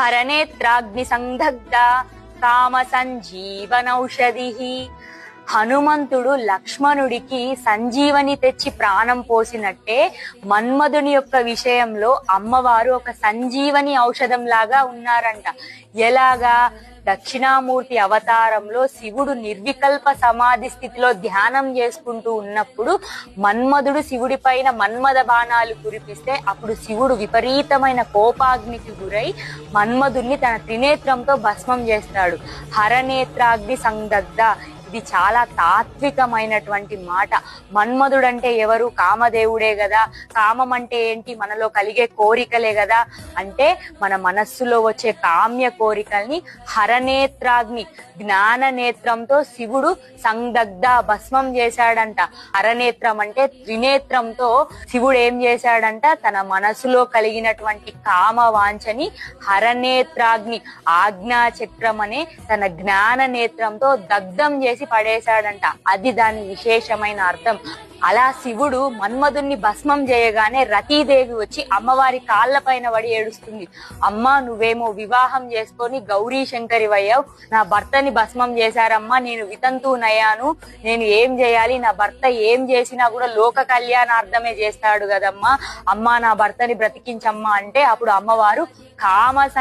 హరనేత్రాగ్ని సందగ్ధ కామ సంజీవనౌషధి హనుమంతుడు లక్ష్మణుడికి సంజీవని తెచ్చి ప్రాణం పోసినట్టే మన్మధుని యొక్క విషయంలో అమ్మవారు ఒక సంజీవని ఔషధం లాగా ఉన్నారంట. ఎలాగా? దక్షిణామూర్తి అవతారంలో శివుడు నిర్వికల్ప సమాధి స్థితిలో ధ్యానం చేసుకుంటూ ఉన్నప్పుడు మన్మధుడు శివుడి పైన మన్మద బాణాలు కురిపిస్తే అప్పుడు శివుడు విపరీతమైన కోపాగ్నికి గురై మన్మధుడిని తన త్రినేత్రంతో భస్మం చేస్తాడు. హరనేత్రాగ్ని సందగ్ధ ఇది చాలా తాత్వికమైనటువంటి మాట. మన్మధుడు అంటే ఎవరు? కామదేవుడే కదా కామం అంటే ఏంటి? మనలో కలిగే కోరికలే కదా అంటే మన మనస్సులో వచ్చే కామ్య కోరికల్ని హరనేత్రాగ్ని జ్ఞాన నేత్రంతో శివుడు సందగ్ధ భస్మం చేశాడంట. హరనేత్రం అంటే త్రినేత్రంతో శివుడు ఏం చేశాడంట? తన మనసులో కలిగినటువంటి కామ వాంఛని హరనేత్రాగ్ని ఆజ్ఞా చక్రం అనే తన జ్ఞాన నేత్రంతో దగ్ధం చేసి పడేశాడంట. అది దాని విశేషమైన అర్థం. అలా శివుడు మన్మధుణ్ణి భస్మం చేయగానే రతీదేవి వచ్చి అమ్మవారి కాళ్ళ పైన పడి ఏడుస్తుంది. అమ్మ నువ్వేమో వివాహం చేసుకొని గౌరీ శంకరి అయ్యావు నా భర్తని భస్మం చేశారమ్మా నేను వితంతునయ్యాను నేను ఏం చేయాలి? నా భర్త ఏం చేసినా కూడా లోక కళ్యాణార్థమే చేస్తాడు కదమ్మా. అమ్మా నా భర్తని బ్రతికించమ్మా అంటే అప్పుడు అమ్మవారు కామ